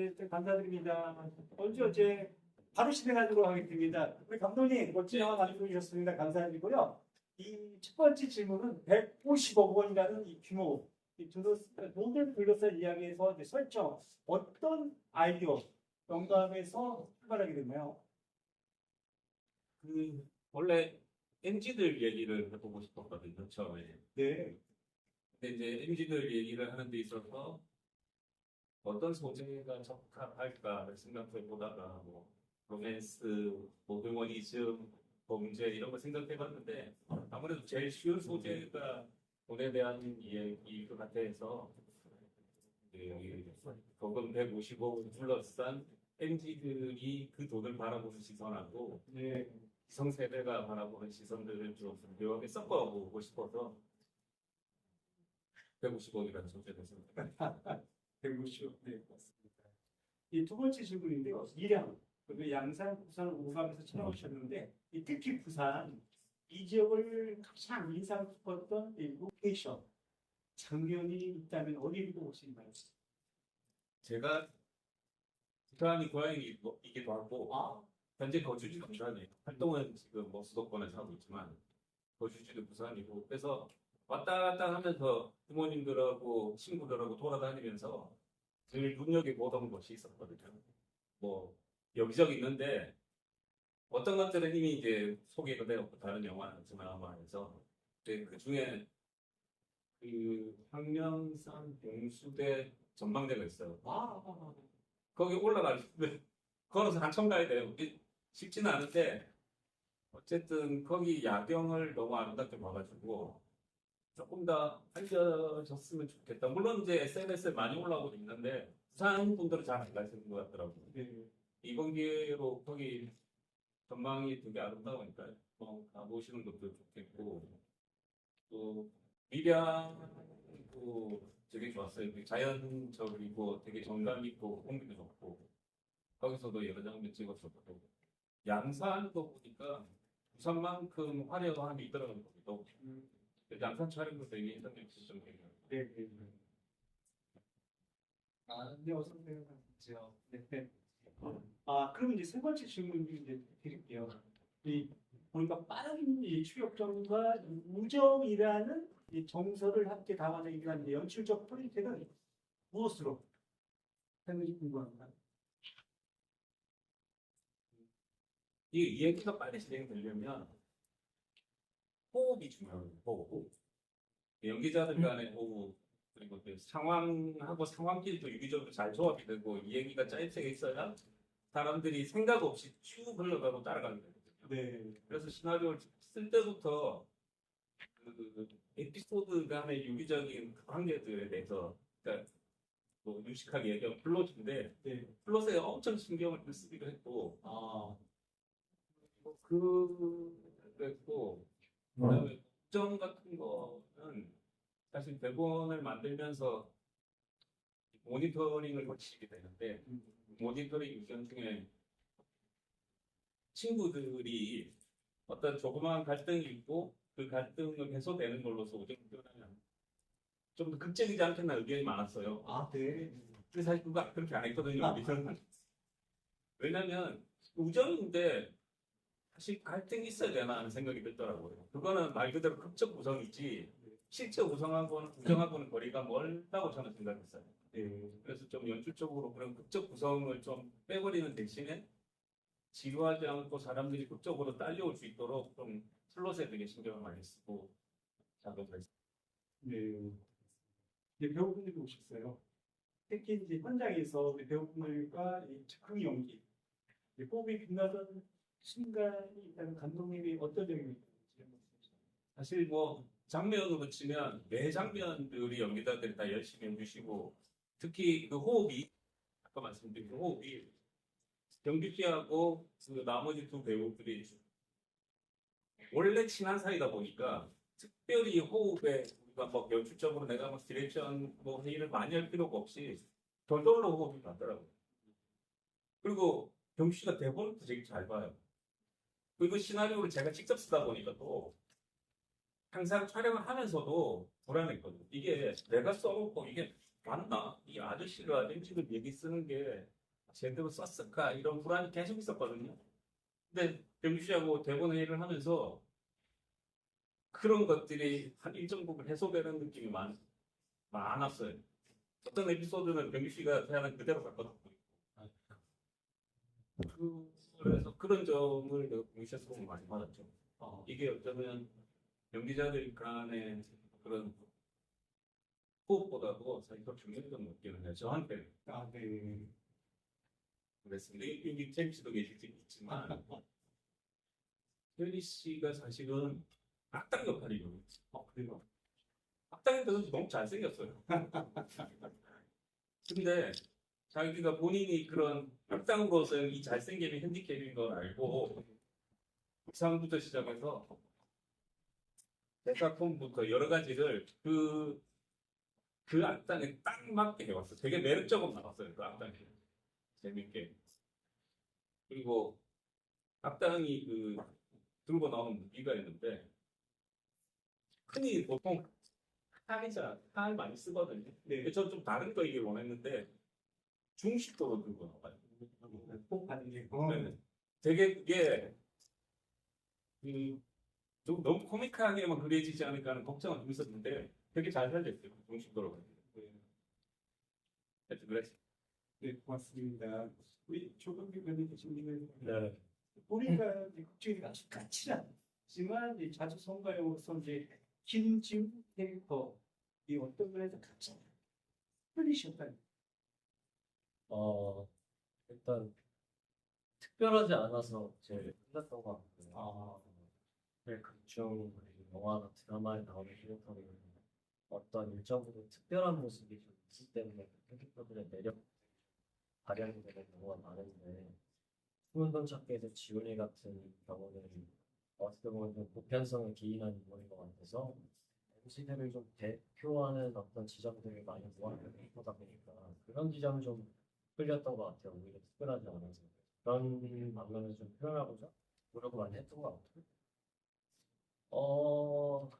네, 네, 감사드립니다. 먼저 이제 바로 진행하도록 하겠습니다. 우리 감독님 멋진 영화 만들어 주셨습니다. 감사드리고요. 이 첫 번째 질문은 150억 원이라는 이 규모, 이 모든 둘러싼 이야기에서 이제 설정, 어떤 아이디어, 영감에서 출발하게 됐나요? 그 원래 MZ들 얘기를 해보고 싶었거든요 처음에. 네. 근데 이제 MZ들 얘기를 하는 데 있어서 어떤 소재가 적합할까 생각해 보다가 뭐 로맨스, 뭐 휴머니즘, 범죄 이런 거 생각해봤는데 아무래도 제일 쉬운 소재가 돈에 대한 이야기일 것 같아서 네, 여기 거금 155을 둘러싼 MZ들이 그 돈을 바라보는 시선하고 네. 기성 세대가 바라보는 시선들을 좀 묘하게 섞어보고 싶어서 150억이라는 소재를 선택했습니다. 150억. 네, 맞습니다. 이 두 번째 질문인데요. 밀양, 그리고 양산, 부산, 오감에서 촬영하셨는데 이 특히 부산 이 지역을 가장 인상 깊었던 이 로케이션 장면이 있다면 어디를 보시나요? 제가 부산이 고향이기도 하고 아, 현재 거주지가 부산이에요. 활동은 지금 뭐 수도권에서 하고 있지만 거주지도 부산이고 그래서 왔다 갔다 하면서 부모님들하고 친구들하고 돌아다니면서 제일 눈여겨보던 곳이 있었거든요. 뭐 여기저기 있는데 어떤 것들은 이미 이제 소개가 되었고 다른 영화 드라마에서 근데 그 중에 그 황령산 용수대 전망대가 있어요. 아, 아, 거기 올라가는데 걸어서 한참 가야 돼요. 쉽지는 않은데 어쨌든 거기 야경을 너무 아름답게 봐가지고 조금 더 알려졌으면 좋겠다. 물론 이제 SNS에 많이 올라오고 있는데 부산 분들은 잘 안 가시는 것 같더라고요. 네. 이번 기회로 거기 전망이 되게 아름다우니까 뭐 가보시는 것도 좋겠고 또 밀양도 되게 좋았어요. 자연적이고 되게 정감 있고 공기도 좋고 거기서도 여러 장면 찍었었고 양산도 보니까 부산만큼 화려함이 있더라고요. 음, 양산 촬영도 되게 깊었던 게 네, 네. 네. 아, 네, 어서 오세요. 네, 네. 아, 그럼 이제 세 번째 질문 이제 드릴게요. 이 우리가 빠른 이 추격전과 이 우정이라는 이 정서를 함께 담아내기 위한 이제 연출적 포인트는 무엇으로 했는지 궁금합니다. 이 이야기가 빨리 진행되려면 호흡이 중요해요. 호흡. 연기자들 간의 호흡 그리고 그 상황하고 상황끼리도 유기적으로 잘 조합이 되고 이 얘기가 짜임새가 있어야 사람들이 생각 없이 쭉 흘러가고 따라가게 되거든요. 네. 그래서 시나리오를 쓸 때부터 그 에피소드 간의 유기적인 관계들에 대해서 그러니까 뭐 유식하게 얘기하면 플롯인데 네. 플롯에 엄청 신경을 쓰기도 했고 아, 그랬고 그다음에 국정 같은 거는 사실 대본을 만들면서 모니터링을 거치게 되는데 음, 모니터링 유전 중에 친구들이 어떤 조그마한 갈등이 있고 그 갈등을 해소되는 걸로서 우정표는 좀더 극적이지 않겠나 의견이 많았어요. 아, 네. 근데 사실 그거 그렇게 안 했거든요. 우리는. 왜냐면 우정인데 사실 갈등이 있어야 되나 하는 생각이 들더라고요. 그거는 말 그대로 극적 구성이지 실제 우정하고는 우정하고는 거리가 멀다고 저는 생각했어요. 네. 그래서 좀 연출적으로 그런 극적 구성을 좀 빼버리는 대신에 지루하지 않고 사람들이 극적으로 딸려올 수 있도록 좀 플롯에 되게 신경을 많이 쓰고 작업을 했어요. 네. 이제 배우분들이 오셨어요. 특히 이제 현장에서 우리 배우분들과 이 즉흥 연기, 이 호흡이 빛나던 순간이 있다면 감독님이 어떤 말씀해 사실 뭐 장면으로 치면 매 장면들이 연기자들이 다 열심히 해주시고 특히 그 호흡이 아까 말씀드린 그 호흡이 경규 씨하고 그 나머지 두 배우들이 원래 친한 사이다 보니까 특별히 호흡에 우리가 뭐 연출적으로 내가 뭐 디렉션 뭐 회의를 많이 할 필요가 없이 저절로 호흡이 맞더라고요. 그리고 경규 씨가 대본도 되게 잘 봐요. 그리고 시나리오를 제가 직접 쓰다 보니까 또 항상 촬영을 하면서도 불안했거든요. 이게 내가 써놓고 이게 맞나? 이 아저씨가 MC들 얘기 쓰는 게 제대로 썼을까? 이런 불안이 계속 있었거든요. 근데 병주 씨하고 대본 회의를 하면서 그런 것들이 한 일정 부분 해소되는 느낌이 많, 많았어요. 어떤 에피소드는 병주씨가 대하는 그대로 갖고 그, 그래서 그런 점을 병주씨한테 도움을 많이 받았죠. 어, 이게 어쩌면 연기자들 간의 그런 호흡보다도 사실 더 중요했던 것 같기는 해요. 저한테 아, 네. 그랬습니다. 여기 재미 씨도 계실 수 있지만 혜리 씨가 사실은 악당 역할이거든요. 어, 그래요. 악당인데도 너무 잘생겼어요. 근데 자기가 본인이 그런 악당으로서의 이 잘생김이 핸디캡인 걸 알고 상부터 시작해서 대사품부터 여러 가지를 그, 그 악당에 딱 맞게 해왔어요. 되게 매력적으로 나왔어요. 그 악당이. 재밌게. 그리고 악당이 그 들고 나오는 무기가 있는데 흔히 보통 칼이자 칼 많이 쓰거든요. 네. 저는 좀 다른 거 얘기를 원했는데 중식도로 들고 나와요. 게. 네. 되게 그게 그, 좀 너무 코믹하게만 그려지지 않을까 하는 걱정은 좀 있었는데 되게 잘 살렸어요. 중식도로. 하여튼 그랬어요. 네, 고맙습니다. 우리 조경규 변호사님은 네. 우리가 이제 국적이 아주 이제 자주 성가용으로서 이제 김지훈 캐릭터 이 어떤 면에서 같이 틀리셨다요. 어, 일단 특별하지 않아서 제일 끝났던 것 같고요. 아, 네, 극중 영화나 드라마에 나오는 캐릭터는 어떤 일정 부분 특별한 모습이 좀 있기 때문에 그 캐릭터들의 매력 발현이 되는 경우가 많은데 수문동 찾기에서 지훈이 같은 경우는 어떻게 보면 좀 보편성에 기인한 인물인 것 같아서 MC들을 좀 대표하는 어떤 지점들을 많이 모아놓은 캐릭터다 보니까 그런 지점을 좀 끌렸던 것 같아요. 오히려 특별하지 않아서 그런 방면을 좀 표현하고자 노력을 많이 했던 것 같아요. 어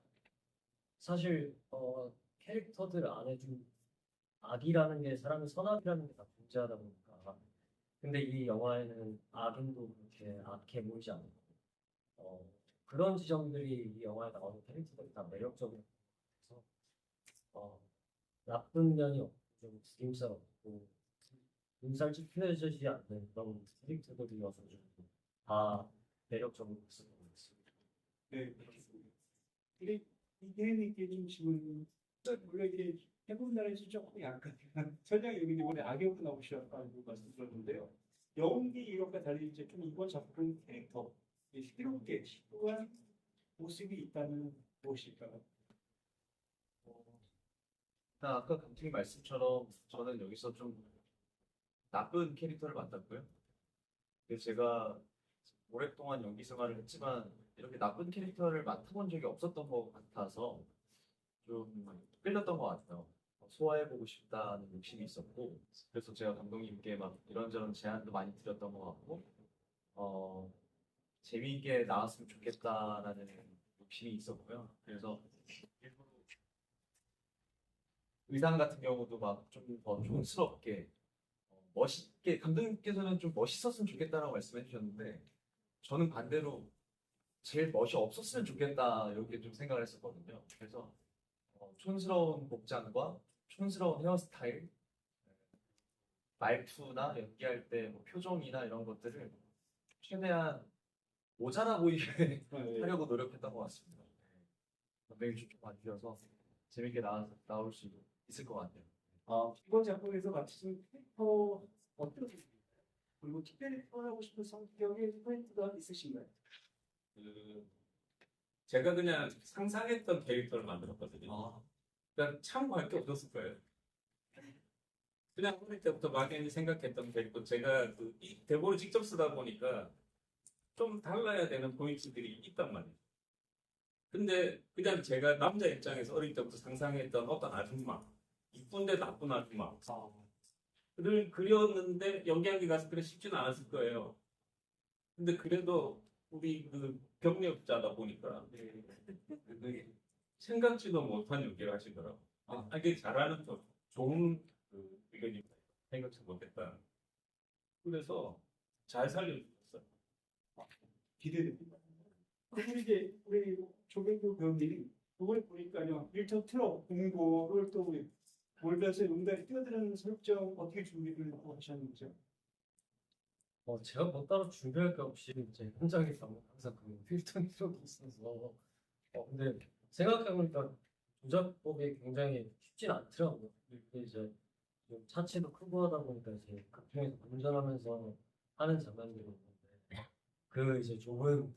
사실 어 캐릭터들 안에 좀 악이라는 게 사람의 선악이라는 게 다 존재하다 보니까 근데 이 영화에는 악인도 그렇게 악해 보이지 않고 어 그런 지점들이 이 영화에 나오는 캐릭터들이 다 매력적인 그래서 어 나쁜 면이 없고 좀 죽임살 없고 눈살 찌푸려지지 않는 그런 캐릭터들이어서 좀다 매력적인 모습을 보였습니다. 네, 그렇습니다. 근데 이게 느끼는 지금 물론 이제 해본 나라에서 조금 약간 설령 여기 이번에 악역으로 나오셨다고 말씀드렸는데요. 연기 이력과 달리 이제 좀 이번 작품 캐릭터 이 새롭게 시도한 모습이 있다는 무엇일까요? 일단 아까 감독님 말씀처럼 저는 여기서 좀 나쁜 캐릭터를 맡았고요. 그래서 제가 오랫동안 연기 생활을 했지만 이렇게 나쁜 캐릭터를 맡아본 적이 없었던 것 같아서 좀 끌렸던 것 같아요. 소화해보고 싶다는 욕심이 있었고 그래서 제가 감독님께 막 이런저런 제안도 많이 드렸던 것 같고 어, 재미있게 나왔으면 좋겠다라는 욕심이 있었고요. 그래서 일부러 의상 같은 경우도 막 좀 더 촌스럽게 어, 멋있게 감독님께서는 좀 멋있었으면 좋겠다라고 말씀해 주셨는데 저는 반대로 제일 멋이 없었으면 좋겠다 이렇게 좀 생각을 했었거든요. 그래서 어, 촌스러운 복장과 촌스러운 헤어스타일, 말투나 연기할 때 뭐 표정이나 이런 것들을 최대한 모자라 보이게 네. 하려고 노력했던 것 같습니다. 감독님 좀 봐주셔서 재밌게 나, 나올 수 있을 것 같아요. 아, 이번 작품에서 맡으신 캐릭터 어떤? 그리고 특별히 표현하고 싶은 성격의 포인트가 있으신가요? 그 제가 그냥 상상했던 캐릭터를 만들었거든요. 아, 그러니까 참고할 게 없었을 거예요. 그냥 어릴 때부터 막연히 생각했던 캐릭터 제가 그이 대본을 직접 쓰다 보니까 좀 달라야 되는 포인트들이 있단 말이에요. 근데 그냥 제가 남자 입장에서 어릴 때부터 상상했던 어떤 아줌마, 이쁜데 나쁜 아줌마, 아, 를 그렸는데 연기하기 가서 그래 쉽지는 않았을 거예요. 근데 그래도 우리 그 경력자다 보니까 생각지도 못한 연기를 하시더라고. 아. 아, 이게 잘하는 편. 좋은 그 의견이 생각지 못했다. 그래서 잘 살려주셨어요. 기대됩니다. 그리고 이제 우리 조경규 배우님이 그걸 보니까요. 1톤 트럭 공고를 또 몰면서 용달에 뛰어드는 설정 어떻게 준비를 하셨는지요? 어, 제가 뭐 따로 준비할 게 없이 이제 현장에서 항상 그 필턴 트럭이 있어서 어, 근데 생각해보니까 조작법이 굉장히 쉽진 않더라고요. 근데 이제 좀 차체도 크고 하다 보니까 이제 극중에서 운전하면서 하는 장면들이 있는데 그 이제 좁은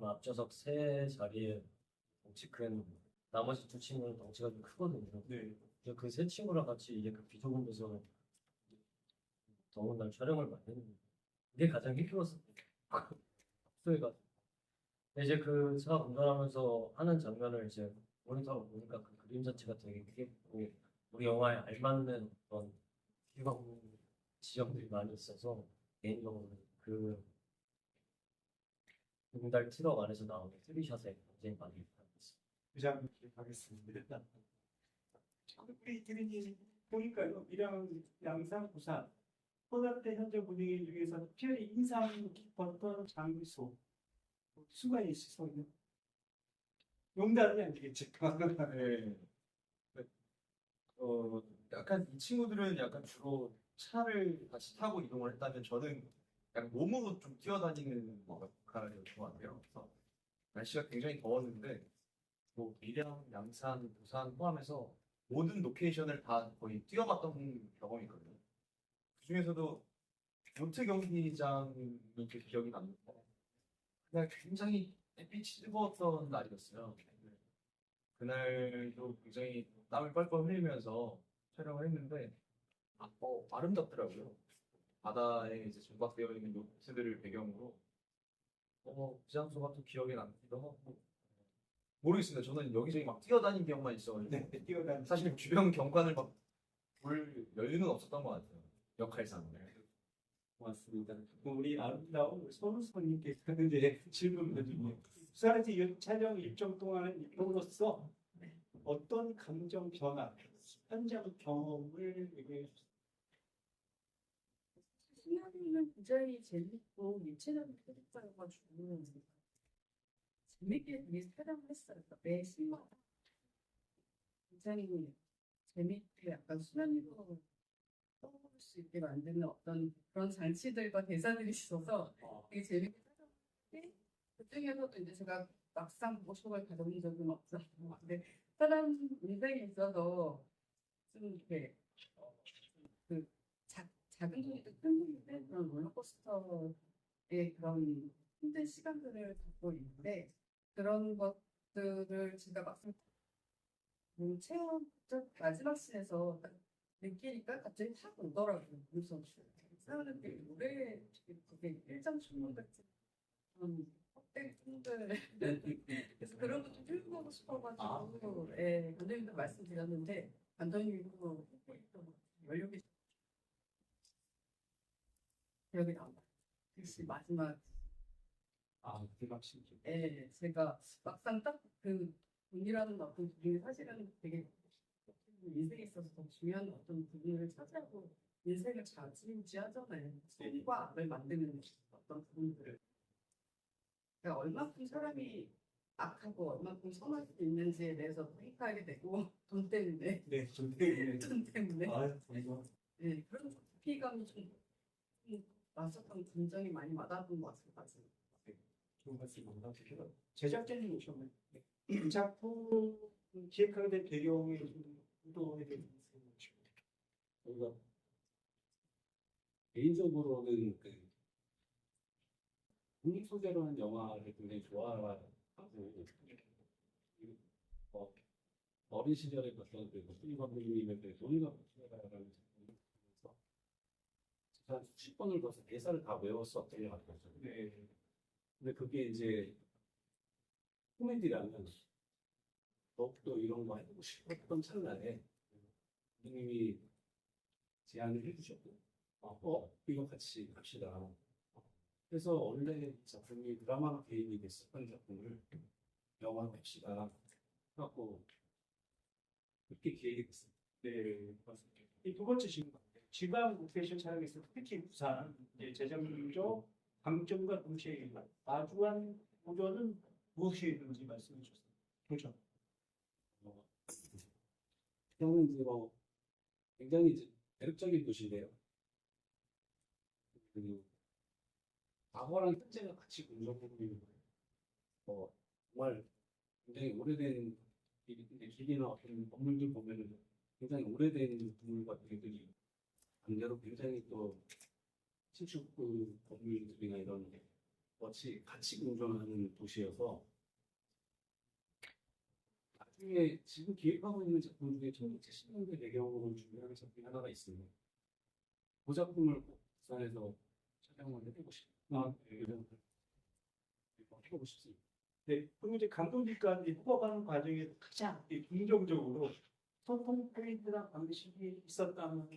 앞좌석 세 자리에 덩치 큰 나머지 두 친구는 덩치가 좀 크거든요. 네. 그 세 친구랑 같이 이제 그 비좁은 데서 더운 날 촬영을 많이 했는데 그게 가장. 소리가. 근데 이제 그 차 운전하면서 하는 장면을 이제 모니터로 보니까 그 그림 자체가 되게 크게 보고 우리 영화에 알맞는 어떤 희망 지점들이 많이 있어서 개인적으로 그 금달 트럭 안에서 나오는 트리샷에 굉장히 많이 반했어요. 그 장면 기억하겠습니다. 우리 기린님 보니까요. 밀양 양상 부산 때 현재 분위기 중에서 특별히 인상 깊었던 장소 수가 있으세요? 용단이 아니겠죠. 네. 어, 약간 이 친구들은 약간 주로 차를 같이 타고 이동을 했다면 저는 약간 몸으로 좀 뛰어다니는 것 같아요. 그래서 날씨가 굉장히 더웠는데 뭐 밀양, 양산, 부산 포함해서 모든 로케이션을 다 거의 뛰어봤던 경험이 있거든요. 그 중에서도 요트 경기장이 좀 기억이 남는데 그날 굉장히 햇빛이 뜨거웠던 날이었어요. 그날도 굉장히 땀을 뻘뻘 흘리면서 촬영을 했는데 아, 어, 아름답더라고요. 바다에 이제 조각되어 있는 요트들을 배경으로 어, 그 장소가 또 기억에 남기도 하고 모르겠습니다. 저는 여기저기 막 뛰어다닌 기억만 있어가지고 네, 뛰어다니. 사실 주변 경관을 막 볼 여유는 없었던 것 같아요. 역할상. 고맙습니다. 우리 아름다운 손우선님께서 이제 질문을 드립니다. 부산에서 이 촬영 일정 동안은 일로서 어떤 감정 변화, 현장 경험을 얘기해 주세요. 승현이는 굉장히 재밌고 유체적인 캐릭터여가지고 재밌게 되게 촬영을 했어요. 그러니까 매 신마다 굉장히 재밌게 약간 수면으로 떠오를 수 있게 만드는 어떤 그런 장치들과 대사들이 있어서 되게 재밌게 촬영했는데 그 중에서도 이제 제가 막상 모션을 가져본 적은 없어요. 근데 사람 인생에 있어서 좀 이렇게 어, 그 작, 작은 돈이든 큰 돈이든 그런 롤러코스터의 그런 힘든 시간들을 갖고 있는데 그런 것들을 제가 막상 음, 체험 저 마지막 씬에서 딱 느끼니까 갑자기 탁 오더라고요. 그래서 사람들이 노래 되게 일장 춘문 같은 그런 헛되게 춤들 그래서 그런 것좀 표현하고 싶어가지고 예, 감독님도 말씀드렸는데 감독님도 또 연륜이 기억이 나요. 역시 마지막 아, 대박이죠. 예, 제가 막상 딱 그 돈이라는 어떤 부분이 사실은 되게 인생에 있어서 더 중요한 어떤 부분을 차지하고 인생을 좌지우지하잖아요. 선과 악을 만드는 어떤 부분들을. 그러니까 얼마큼 사람이 악하고 얼마큼 선할 수 있는지에 대해서 생각하게 되고 돈 때문에 네, 좋네요. 돈 때문에 아, 정말. 네, 그런 피감이 좀, 좀 왔었던 감정이 많이 와닿았던 것 같아요. 제작자님 오셨나요? 작품 기획하게 된 배경에 좀 의도에 대해서 말씀해 주시고. 저희가 개인적으로는 그 국립 소재로 한 영화를 굉장히 좋아하고 어, 어린 시절에 봤던 그 수리 감독님의 그 작품을 보면서 제가 한 수십 번을 벌써 대사를 다 외웠었던 것 같아요. 네. 근데 그게 이제 코미디라면 더욱더 이런 거 해보고 싶었던 찰나에 감독님이 제안을 해주셨고 어, 어, 이거 같이 합시다. 그래서 원래 이 작품이 드라마가 개인이 됐었던 작품을 영화로 합시다. 해갖고 그렇게 기획이 됐습니다. 네, 맞습니다. 이 두 번째 질문. 지방 로케이션 촬영에서 특히 부산 재정적 강점과 동시에 마주한 고전은 무엇이 있는지 말씀해 주세요. 그렇죠. 저는 이제 뭐 굉장히 매력적인 도시인데요. 그리고 과거랑 현재가 같이 공존하고 있는 거예요. 뭐 정말 굉장히 오래된 길이나 어떤 건물들 보면은 굉장히 오래된 건물과 되게들이 반대로 굉장히 또 신축 이런 것이 같이 공존하는 도시여서 나중에 지금 기획하고 있는 작품 중에 1970년대 배경으로 준비하는 작품이 하나가 있습니다. 그 작품을 꼭 부산에서 촬영을 해보고 싶다. 해보고 싶습니다. 네, 그럼 이제 이 협업하는 과정에서 가장 이 긍정적으로 소통 포인트나 방식이 있었다면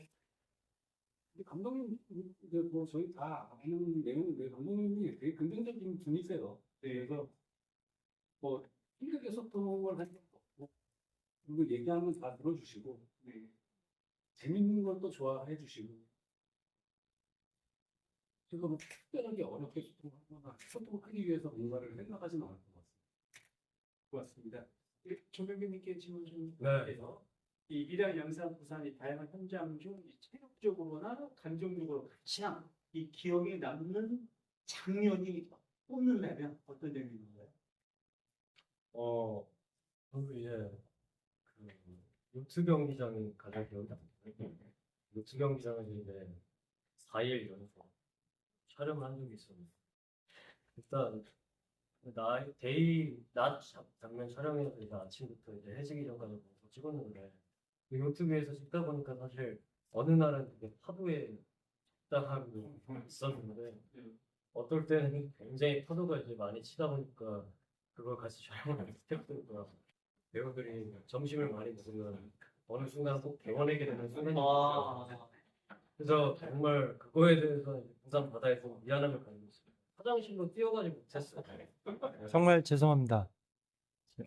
근데 감독님, 이제 뭐 저희 다 아는 내용인데 감독님이 되게 긍정적인 분이세요. 네, 그래서 뭐 힘들게 소통을 한 적도 없고 그리고 얘기하면 다 들어주시고 네. 재밌는 걸또 좋아해 주시고 그래서 뭐 특별하게 어렵게 소통하거나 소통하기 위해서 뭔가를 생각하지는 않았던 것 같습니다. 고맙습니다. 예, 조명규님께 질문 좀 네. 해서 이 일야 영상 부산의 다양한 현장 중이 체력적으로나 감정적으로 가장 이 기억에 남는 장면이 꼽는다면 어떤 장면인가요? 어, 이제 그 요트 경기장이 가장 기억이 남는데 요트 경기장에서 이제 4일 연속 촬영을 한 적이 있었는데 일단 나 데이 낮 자- 장면 촬영해서 이제 아침부터 이제 해지기 전까지 찍었는데 그 요트 위에서 찍다 보니까 사실 어느 날은 되게 파도에 적당하고 있었는데 어떨 때는 굉장히 파도가 이제 많이 치다 보니까 그걸 같이 촬영하는 스태프들과 배우들이 점심을 많이 먹으면 어느 순간 꼭 개원하게 되는 순간이 있어요. 그래서 정말 그거에 대해서 부산 바다에서 미안함을 가지고 있어요. 화장실로 뛰어가지 못했어요. 정말 죄송합니다.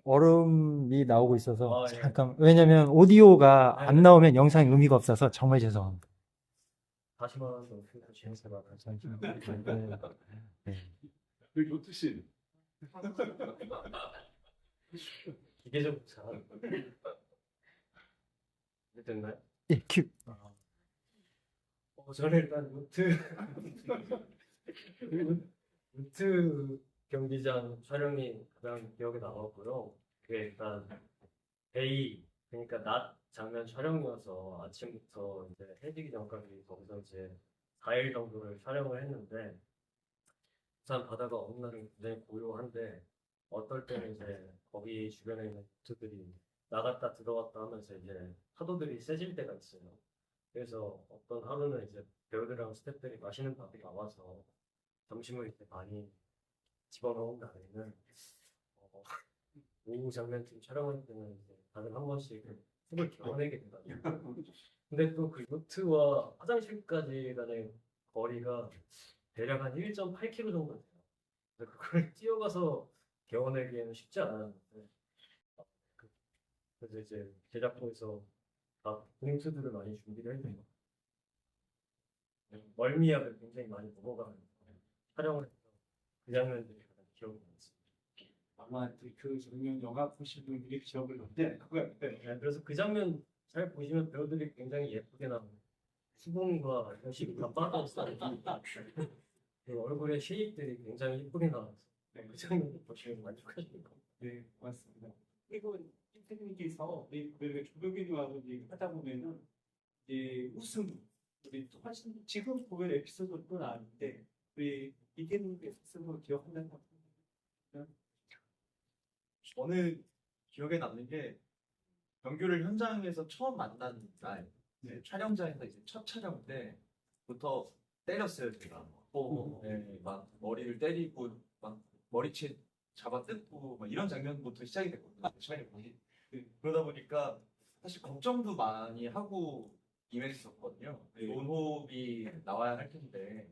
얼음이 나오고 있어서 아, 예. 잠깐 왜냐면 오디오가 네, 안 네. 나오면 영상에 의미가 없어서 정말 죄송합니다. 다시 말하면 어떻게 재밌어요. 네. 그 요트씬 기계적 잘. 됐나요? 예, 큐. 어, 저는 일단 루트 루트 경기장 촬영이 가장 기억에 남았고요. 그게 일단 데이 그러니까 낮 장면 촬영이어서 아침부터 이제 해지기 전까지 거기서 이제 4일 정도를 촬영을 했는데 부산 바다가 어느 날은 굉장히 고요한데 어떨 때는 이제 거기 주변에 있는 보트들이 나갔다 들어왔다 하면서 이제 파도들이 세질 때가 있어요. 그래서 어떤 하루는 이제 배우들이랑 스태프들이 맛있는 밥이 나와서 점심을 이렇게 많이 집어넣은 날에는 어, 오후 장면쯤 때는 이제 다들 한 번씩 숨을 겨내게 된다든가 근데 또 그 요트와 화장실까지 간의 거리가 대략 한 1.8km 정도 돼요. 그래서 그걸 뛰어가서 개원하기에는 쉽지 않았는데 그래서 이제 제작부에서 다 포인트들을 많이 준비를 했네요. 멀미약을 굉장히 많이 먹어가면서 촬영을 해서 그 장면들이 기억에 남습니다. 아마 그 장면 영화 보신 분들이 기억을 못해. 네. 네, 그래서 그 장면 잘 보시면 배우들이 굉장히 예쁘게. 수분과 연식이 다 빠져있어. 그 얼굴의 쉐입들이 굉장히 예쁘게 나와서 네, 그 장면 보시면 만족하실 겁니다. 네, 고맙습니다. 그리고 인태님께서 우리 조병균님하고 이제 하다 보면은 이제 웃음 우리 또 훨씬 지금 보면 에피소드도 나왔는데 우리 이태님께서 쓴거 기억하는 거 저는 기억에 남는 게 병규를 현장에서 처음 만난 날 네. 촬영장에서 이제 첫 촬영 때부터 때렸어요 제가 어, 네, 막 머리를 때리고 막 머리채 잡아 뜯고 막 이런 장면부터 시작이 됐거든요 촬영이 네, 그러다 보니까 사실 걱정도 많이 하고 임했었거든요 네. 좋은 호흡이 나와야 할 텐데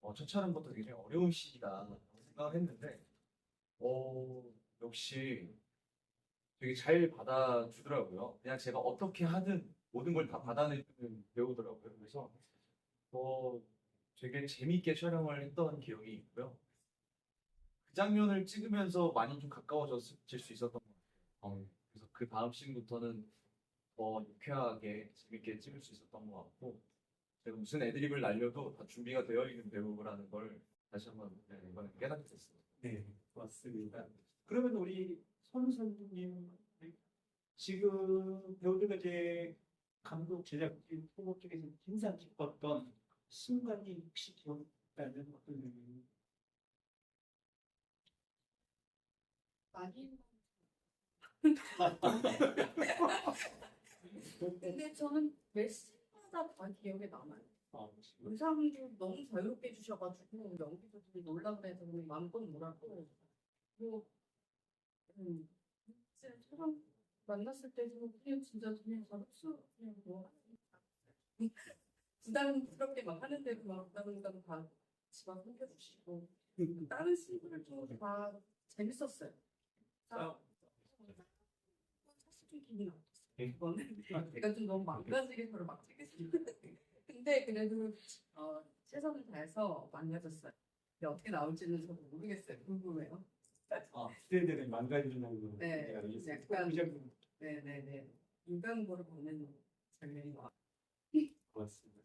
어, 첫 촬영부터 굉장히 어려운 시기다 생각을 했는데 어, 역시 되게 잘 받아주더라고요. 그냥 제가 어떻게 하든 모든 걸 다 받아내주는 배우더라고요. 그래서 어, 되게 재밌게 촬영을 했던 기억이 있고요. 그 장면을 찍으면서 많이 좀 가까워질 수 있었던 것 같아요. 그래서 그 다음 씬부터는 더 유쾌하게 재밌게 찍을 수 있었던 것 같고 제가 무슨 애드립을 날려도 다 준비가 되어 있는 배우라는 걸 다시 한번 네, 이번에 깨닫게 됐어요. 네, 맞습니다. 그러면 우리 손 선생님 지금 배우들과 이제 감독 제작진 후보 쪽에서 인상 깊었던 순간이 혹시 기억나는 어떤 부분이 많이 근데 저는 매 씬마다 다 기억에 남아요. 아, 의상도 너무 자유롭게 해주셔가지고 연기도 되게 놀라 그래서 그냥 마음껏 놀았고. 뭐 음, 진짜 촬영 만났을 때도 그냥 진짜 그냥 잘했어 그냥 뭐 부담스럽게 막 하는 대로 막 부담감 다 집안 챙겨주시고 다른 씬들도 다 재밌었어요. 다 사실 좀 기분 나빴어요. 그거는 제가 좀 너무 망가지게 저를 막 찍으시는데 근데 그래도 어, 최선을 다해서 망가졌어요. 어떻게 나올지는 저도 모르겠어요. 궁금해요. 아, 그때들은 망가지는 거. 네, 이- 약간- 의정- 네네네. 인간고를 보는 장면인 것 같아요. 고맙습니다.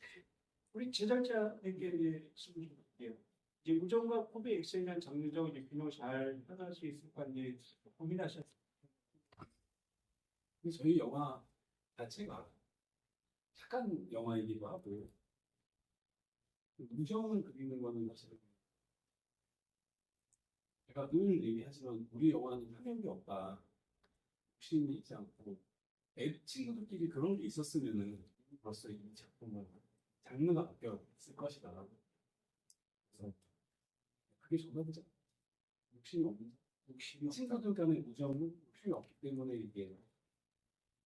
우리 제작자에게 이제 질문 좀 드릴게요. 이제 우정과 코비 액션이라는 장르적 이제 균형 잘 표현할 수 있을까 이제 고민하셨어요. 근데 저희 영화 자체가 착한 영화이기도 하고 무정을 그리는 거는 사실은 제가 늘 얘기하지만 우리 영화는 게 없다. 욕심이 있지 않고 애 친구들끼리 그런 게 있었으면은 벌써 이 작품은 장르가 바뀌었을 것이다. 그래서 그게 전화보자 욕심이 없는 욕심이 친구들 간의 우정은 욕심이 없기 때문에 이게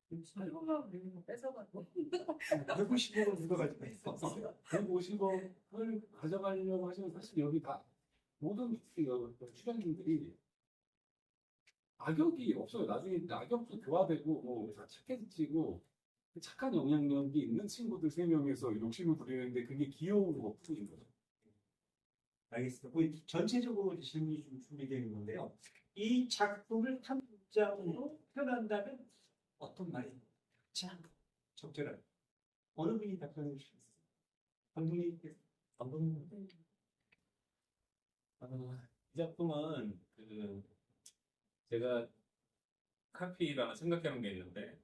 우리는 뭐 뺏어가고 150억을 묻어가지고 있었어요. 150억을 가져가려고 하시면 사실 여기 다 모든 그 출연진들이 악역이 없어요. 나중에 악역도 교화되고 뭐다 착해지고 그 착한 영향력이 있는 친구들 세 명에서 욕심을 부리는데 그게 귀여운 것뿐인 거죠. 알겠습니다. 그 전체적으로 질문이 좀 준비되어 있는데요. 이 작품을 한 문장으로 표현한다면 어떤 말이 참 적절한 어느 분이 답변해 주시겠어요? 감독님께서 감독님. 아, 이 작품은 그 제가 카피라는 생각해놓은 게 있는데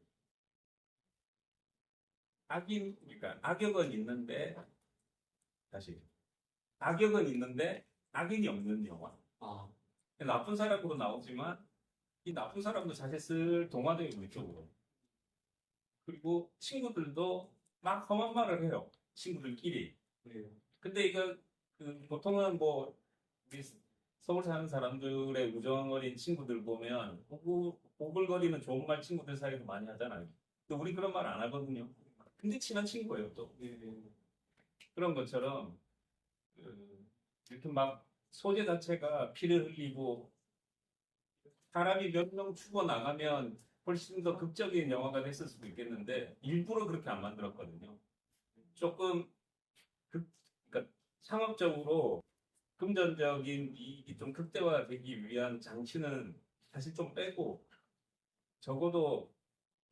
악인 그러니까 악역은 있는데 다시 악역은 있는데 악인이 없는 영화. 아, 나쁜 사람으로 나오지만 이 나쁜 사람도 사실 슬 동화되고 이쪽으로. 그리고 친구들도 막 험한 말을 해요. 친구들끼리. 그래요. 근데 이거 그 보통은 뭐 서울 사는 사람들의 우정어린 친구들 보면 오글, 오글거리는 좋은 말 친구들 사이도 많이 하잖아요. 근데 우리 그런 말 안 하거든요. 근데 친한 친구예요 또. 네. 그런 것처럼 그 이렇게 막 소재 자체가 피를 흘리고 사람이 몇 명 죽어 나가면 훨씬 더 극적인 영화가 됐을 수도 있겠는데 일부러 그렇게 안 만들었거든요. 조금 극, 그러니까 상업적으로 금전적인 이익이 좀 극대화되기 위한 장치는 사실 좀 빼고 적어도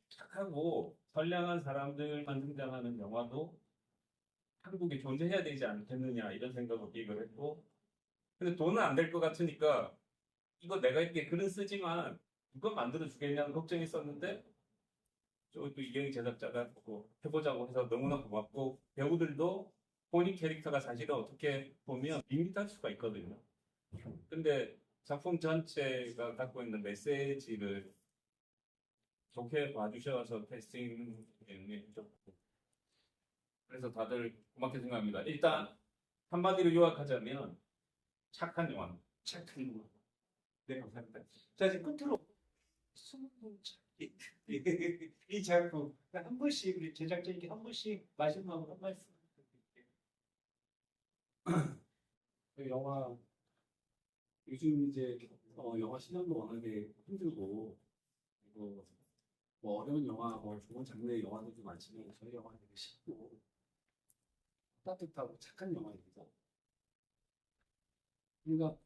착하고 선량한 사람들만 등장하는 영화도 한국에 존재해야 되지 않겠느냐 이런 생각을 기획을 했고 근데 돈은 안 될 것 같으니까 이거 내가 이렇게 글은 쓰지만 누가 만들어 주겠냐는 걱정이 있었는데 저또 이경희 제작자가 뭐 해보자고 해서 너무나 고맙고 배우들도 본인 캐릭터가 사실은 어떻게 보면 밋밋할 수가 있거든요. 근데 작품 전체가 갖고 있는 메시지를 좋게 봐주셔서 캐스팅 해줬고 그래서 다들 고맙게 생각합니다. 일단 한마디로 요약하자면 착한 영화. 착한 거. 네, 감사합니다. 자, 이제 끝으로 숨은 찾기. 이 작품 한 번씩 우리 제작자에게 한 번씩 마지막으로 한 말씀 영화 요즘 이제 어, 영화 시장도 워낙에 힘들고 뭐, 뭐 어려운 영화, 뭐 좋은 장르의 영화들도 많지만 저희 영화는 되게 쉽고 따뜻하고 착한 영화입니다. 그러니까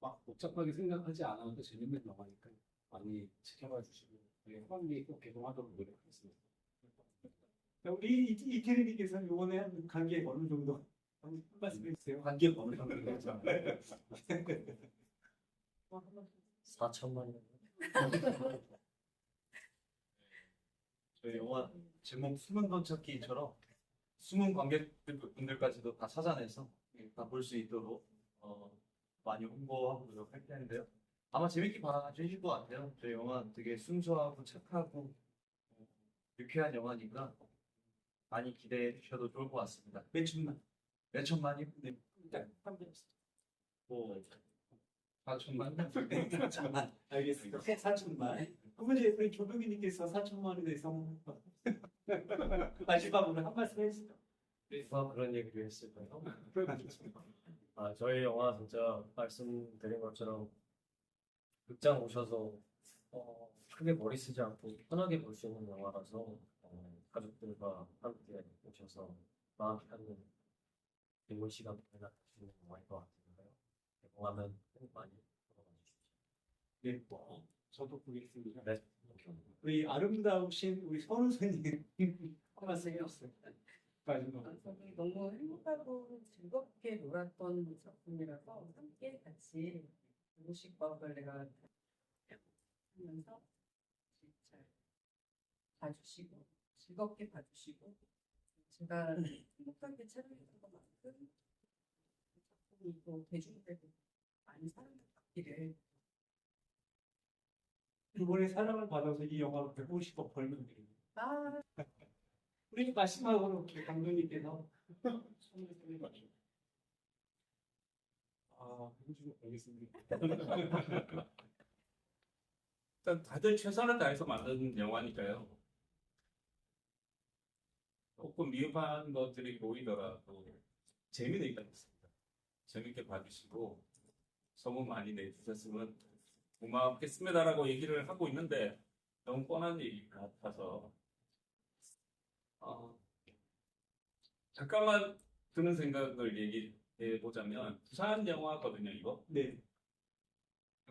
막 복잡하게 생각하지 않아도 재밌는 영화니까 많이 지켜봐 주시고 저희 후반기 꼭 개봉하도록 노력하겠습니다. 우리 이- 이태리님께서 이번에 한 관계 어느 정도 한 말씀해 주세요. 관계 어느 정도 되죠? 4천만이요. 저희 영화 제목 숨은 돈 찾기처럼 숨은 관객분들까지도 다 찾아내서 다 볼 수 있도록 어, 많이 홍보하고 노력할 텐데요. 아마 재밌게 봐주실 것 같아요. 저희 영화 되게 순수하고 착하고 어, 유쾌한 영화니까 많이 기대해 주셔도 좋을 것 같습니다. 매춘만. 몇 천만이요? 네. 뭐 4천만? 4천만. 알겠습니다. 4천만. 그러면 이제 우리 조병희님께서 4천만 원에 대해서 마지막으로 한 말씀 해주세요. 누가 그런 얘기를 했을까요? 아, 저희 영화 진짜 말씀드린 것처럼 극장 오셔서 어, 크게 머리 쓰지 않고 편하게 볼 수 있는 영화라서 어, 가족들과 함께 오셔서 마음 편히 좋은 시간 보내실 수 있는 영화인 것 같은데요. 개봉하면 꼭 많이 보러 와주십시오. 네, 뭐 저도 보겠습니다. 네. 우리 아름다우신 우리 해주세요. 마지막. 저기 너무 행복하고 즐겁게 놀았던 작품이라서 함께 같이 음식 밥을 내가 하면서 잘 봐주시고 즐겁게 봐주시고 제가 행복하게 촬영했던 것만큼 작품이 또 대중들에게 많이 사랑받기를 이번에 사랑을 받아서 이 영화로 150억 벌면 됩니다. 아 우리 마지막으로 감독님께서 손을 들어주시죠. 아, 해주시고 알겠습니다. 일단 다들 최선을 다해서 만든 영화니까요. 조금 미흡한 것들이 보이더라도 재미는 있다고 있습니다. 재밌게 봐주시고 소문 많이 내주셨으면 고맙겠습니다라고 얘기를 하고 있는데 너무 뻔한 얘기 같아서 어, 잠깐만 드는 생각을 얘기해 보자면 부산 영화거든요 이거 네.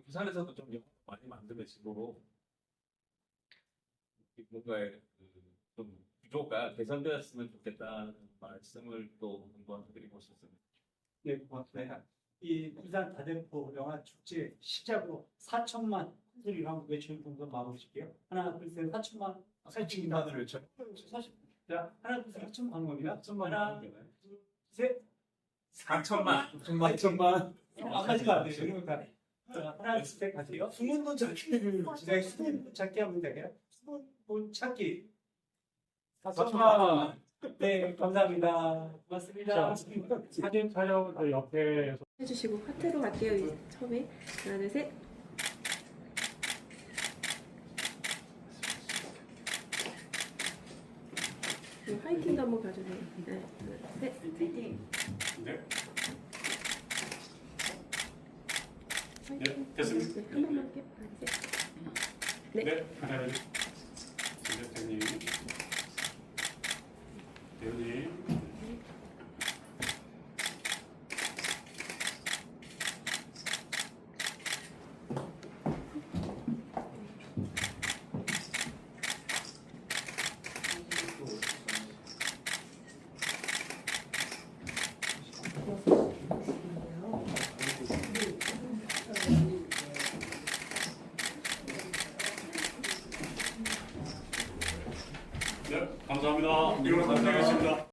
부산에서도 좀 영화 많이 만들어지고 뭔가 좀 구조가 개선되었으면 좋겠다는 말씀을 또 한번 드리고 싶습니다. 네, 고맙습니다. 이 부산 다대포 영화 축제 시작으로 4천만 소리로 한번 외쳐주면서 마무리할게요. 하나, 둘, 셋, 4천만. 4천만을 외쳐. 사실, 자, 하나, 둘, 셋, 4천만 겁니다. 4천만 하나, 둘, 셋. 4천만! 4천만. 안 가지가 안 돼요. 그러니까. 자, 하나, 둘, 셋 가세요. 숨은 돈 찾기를 네, 숨은 돈 찾기 하면 될까요? 숨은 돈 찾기. 4천만. 네, 감사합니다. 고맙습니다. 사진 촬영 그 옆에 해주시고 하트로 갈게요. 이제 처음에 하나 둘 셋. 화이팅도 한번 가주세요. 네, 둘, 셋, 화이팅. 네. 화이팅. 네, 됐습니다. 네, 한 번만 할게요. 하나, 둘, 셋. 네. 네, 하나, 제작자님, 배우